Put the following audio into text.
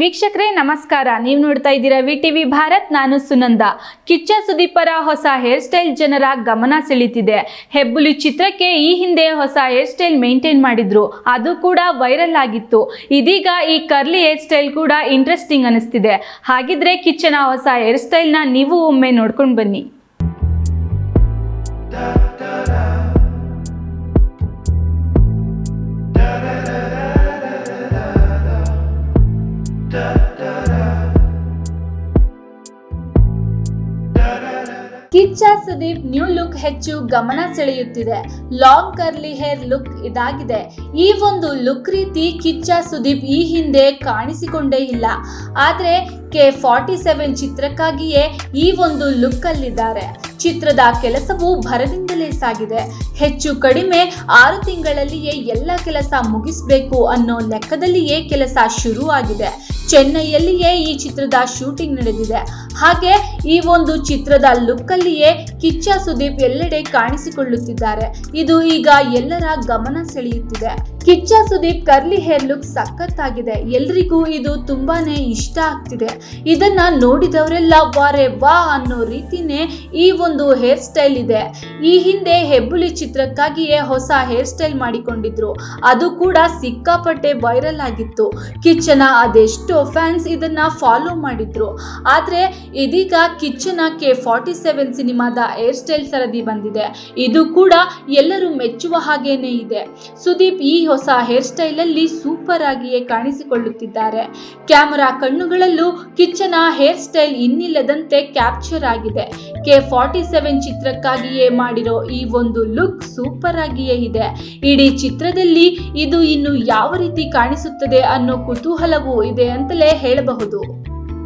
ವೀಕ್ಷಕರೇ, ನಮಸ್ಕಾರ. ನೀವು ನೋಡ್ತಾ ಇದ್ದೀರಾ ವಿ ಟಿವಿ ಭಾರತ್, ನಾನು ಸುನಂದ. ಕಿಚ್ಚ ಸುದೀಪರ ಹೊಸ ಹೇರ್ ಸ್ಟೈಲ್ ಜನರ ಗಮನ ಸೆಳೀತಿದೆ. ಹೆಬ್ಬುಲಿ ಚಿತ್ರಕ್ಕೆ ಈ ಹಿಂದೆ ಹೊಸ ಹೇರ್ ಸ್ಟೈಲ್ ಮೇಂಟೈನ್ ಮಾಡಿದ್ರು. ಅದು ಕೂಡ ವೈರಲ್ ಆಗಿತ್ತು. ಇದೀಗ ಈ ಕರ್ಲಿ ಹೇರ್ ಸ್ಟೈಲ್ ಕೂಡ ಇಂಟ್ರೆಸ್ಟಿಂಗ್ ಅನಿಸ್ತಿದೆ. ಹಾಗಿದ್ರೆ ಕಿಚ್ಚನ ಹೊಸ ಹೇರ್ ಸ್ಟೈಲ್ನ ನೀವು ಒಮ್ಮೆ ನೋಡ್ಕೊಂಡು ಬನ್ನಿ. ಕಿಚ್ಚ ಸುದೀಪ್ ನ್ಯೂ ಲುಕ್ ಹೆಚ್ಚು ಗಮನ ಸೆಳೆಯುತ್ತಿದೆ. ಲಾಂಗ್ ಕರ್ಲಿ ಹೇರ್ ಲುಕ್ ಇದಾಗಿದೆ. ಈ ಒಂದು ಲುಕ್ ರೀತಿ ಕಿಚ್ಚ ಸುದೀಪ್ ಈ ಹಿಂದೆ ಕಾಣಿಸಿಕೊಂಡೇ ಇಲ್ಲ. ಆದರೆ ಕೆ ಫಾರ್ಟಿ ಸೆವೆನ್ ಚಿತ್ರಕ್ಕಾಗಿಯೇ ಈ ಒಂದು ಲುಕ್ ಅಲ್ಲಿದ್ದಾರೆ. ಚಿತ್ರದ ಕೆಲಸವು ಭರದಿಂದಲೇ ಸಾಗಿದೆ. ಹೆಚ್ಚು ಕಡಿಮೆ ಆರು ತಿಂಗಳಲ್ಲಿಯೇ ಎಲ್ಲ ಕೆಲಸ ಮುಗಿಸಬೇಕು ಅನ್ನೋ ಲೆಕ್ಕದಲ್ಲಿಯೇ ಕೆಲಸ ಶುರು ಆಗಿದೆ ಚೆನ್ನೈಯಲ್ಲಿಯೇ ಈ ಚಿತ್ರದ ಶೂಟಿಂಗ್ ನಡೆದಿದೆ. ಹಾಗೆ ಈ ಒಂದು ಚಿತ್ರದ ಲುಕ್ ಅಲ್ಲಿಯೇ ಕಿಚ್ಚ ಸುದೀಪ್ ಎಲ್ಲೆಡೆ ಕಾಣಿಸಿಕೊಳ್ಳುತ್ತಿದ್ದಾರೆ. ಇದು ಈಗ ಎಲ್ಲರ ಗಮನ ಸೆಳೆಯುತ್ತಿದೆ. Kichcha Sudeep curly hair look ಸಖತ್ತಾಗಿದೆ. ಎಲ್ರಿಗೂ ಇದು ತುಂಬಾನೇ ಇಷ್ಟ ಆಗ್ತಿದೆ. ಇದನ್ನ ನೋಡಿದವರೆಲ್ಲ ವಾರೆ ವಾ ಅನ್ನೋ ರೀತಿನೇ ಈ ಒಂದು ಹೇರ್ ಸ್ಟೈಲ್ ಇದೆ. ಈ ಹಿಂದೆ ಹೆಬ್ಬುಲಿ ಚಿತ್ರಕ್ಕಾಗಿಯೇ ಹೊಸ ಹೇರ್ ಸ್ಟೈಲ್ ಮಾಡಿಕೊಂಡಿದ್ರು. ಅದು ಕೂಡ ಸಿಕ್ಕಾಪಟ್ಟೆ ವೈರಲ್ ಆಗಿತ್ತು. ಕಿಚ್ಚನ ಅದೆಷ್ಟೋ ಫ್ಯಾನ್ಸ್ ಇದನ್ನ ಫಾಲೋ ಮಾಡಿದ್ರು. ಆದ್ರೆ ಇದೀಗ ಕಿಚ್ಚನ ಕೆ ಫಾರ್ಟಿ ಸೆವೆನ್ ಸಿನಿಮಾದ ಹೇರ್ ಸ್ಟೈಲ್ ಸರದಿ ಬಂದಿದೆ. ಇದು ಕೂಡ ಎಲ್ಲರೂ ಮೆಚ್ಚುವ ಹಾಗೇನೆ ಇದೆ. ಸುದೀಪ್ ಈ ಹೇರ್ ಸ್ಟೈಲ್ ಅಲ್ಲಿ ಸೂಪರ್ ಆಗಿಯೇ ಕಾಣಿಸಿಕೊಳ್ಳುತ್ತಿದ್ದಾರೆ. ಕ್ಯಾಮರಾ ಕಣ್ಣುಗಳಲ್ಲೂ ಕಿಚ್ಚನ ಹೇರ್ ಸ್ಟೈಲ್ ಇನ್ನಿಲ್ಲದಂತೆ ಕ್ಯಾಪ್ಚರ್ ಆಗಿದೆ. ಕೆ ಫಾರ್ಟಿ ಸೆವೆನ್ ಚಿತ್ರಕ್ಕಾಗಿಯೇ ಮಾಡಿರೋ ಈ ಒಂದು ಲುಕ್ ಸೂಪರ್ ಆಗಿಯೇ ಇದೆ. ಇಡೀ ಚಿತ್ರದಲ್ಲಿ ಇದು ಇನ್ನು ಯಾವ ರೀತಿ ಕಾಣಿಸುತ್ತದೆ ಅನ್ನೋ ಕುತೂಹಲವೂ ಇದೆ ಅಂತಲೇ ಹೇಳಬಹುದು.